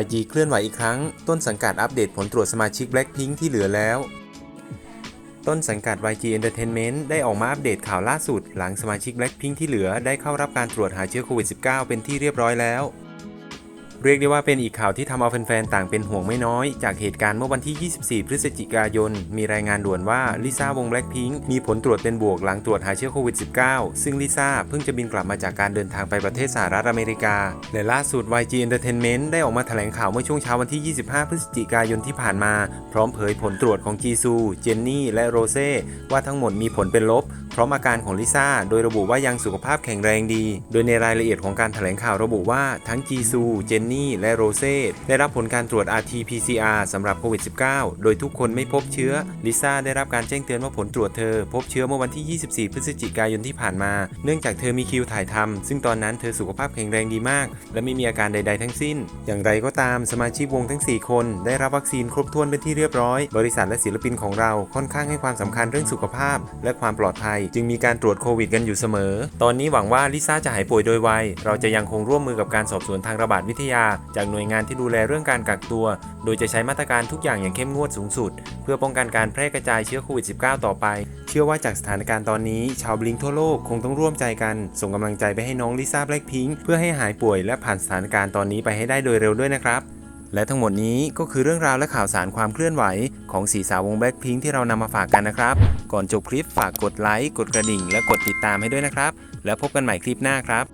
YG เคลื่อนไหวอีกครั้ง ต้นสังกัดอัปเดตผลตรวจสมาชิก Blackpink ที่เหลือแล้ว ต้นสังกัด YG Entertainment ได้ออกมาอัปเดตข่าวล่าสุด หลังสมาชิก Blackpink ที่เหลือได้เข้ารับการตรวจหาเชื้อโควิด -19 เป็นที่เรียบร้อยแล้ว เรียกได้ว่าเป็นอีกข่าวที่ทำเอาแฟนๆ ต่างเป็นห่วงไม่น้อย จากเหตุการณ์เมื่อวันที่ 24 พฤศจิกายน มีรายงานด่วนว่าลิซ่าวง Blackpink มีผลตรวจเป็นบวกหลังตรวจหาเชื้อโควิด -19 ซึ่งลิซ่าเพิ่งจะบินกลับมาจากการเดินทางไปประเทศสหรัฐอเมริกา และล่าสุด YG Entertainment ได้ออกมาแถลงข่าวเมื่อช่วงเช้าวันที่ 25 พฤศจิกายนที่ผ่านมา พร้อมเผยผลตรวจของจีซู เจนนี่ และโรเซ่ว่าทั้งหมดมีผลเป็นลบ พร้อมอาการของลิซ่าโดยระบุว่ายังสุขภาพแข็งแรงดี โดยในรายละเอียดของการแถลงข่าวระบุว่าทั้งจีซู เจนนี่ และโรเซ่ได้รับผลการตรวจ RT-PCR สำหรับโควิด -19 โดยทุกคนไม่พบเชื้อ ลิซ่าได้รับการแจ้งเตือนว่าผลตรวจเธอ พบเชื้อเมื่อวันที่ 24 พฤศจิกายนที่ผ่านมา เนื่องจากเธอมีคิวถ่ายทำซึ่งตอนนั้นเธอสุขภาพแข็งแรงดีมาก และไม่มีอาการใด ๆ ทั้งสิ้น อย่างไรก็ตามสมาชิกวงทั้ง 4 คน ได้รับวัคซีนครบถ้วนเป็นที่เรียบร้อย บริษัทและศิลปินของเราค่อนข้างให้ความสำคัญเรื่องสุขภาพ และความปลอดภัยจึงมีการตรวจโควิดกันอยู่เสมอ ตอนนี้หวังว่าลิซ่าจะหายป่วยโดยไว เราจะยังคงร่วมมือกับการสอบสวนทางระบาดวิทยา จากหน่วยงานที่ดูแลเรื่องการกักตัว โดยจะใช้มาตรการทุกอย่างอย่างเข้มงวดสูงสุด เพื่อป้องกันการแพร่กระจายเชื้อโควิด -19 ต่อไป เชื่อว่าจากสถานการณ์ตอนนี้ ชาวบลิงทั่วโลกคงต้องร่วมใจกัน ส่งกำลังใจไปให้น้องลิซ่าแบล็คพิงค์เพื่อให้หายป่วยและผ่านสถานการณ์ตอนนี้ไปให้ได้โดยเร็วด้วยนะครับ และทั้งหมดนี้ก็คือเรื่องราวและข่าวสารความเคลื่อนไหว ของสีสาววงแบล็คพิงค์ที่เรานำมาฝากกันนะครับ ก่อนจบคลิปฝากกดไลค์ กดกระดิ่ง และกดติดตามให้ด้วยนะครับ แล้วพบกันใหม่คลิปหน้าครับ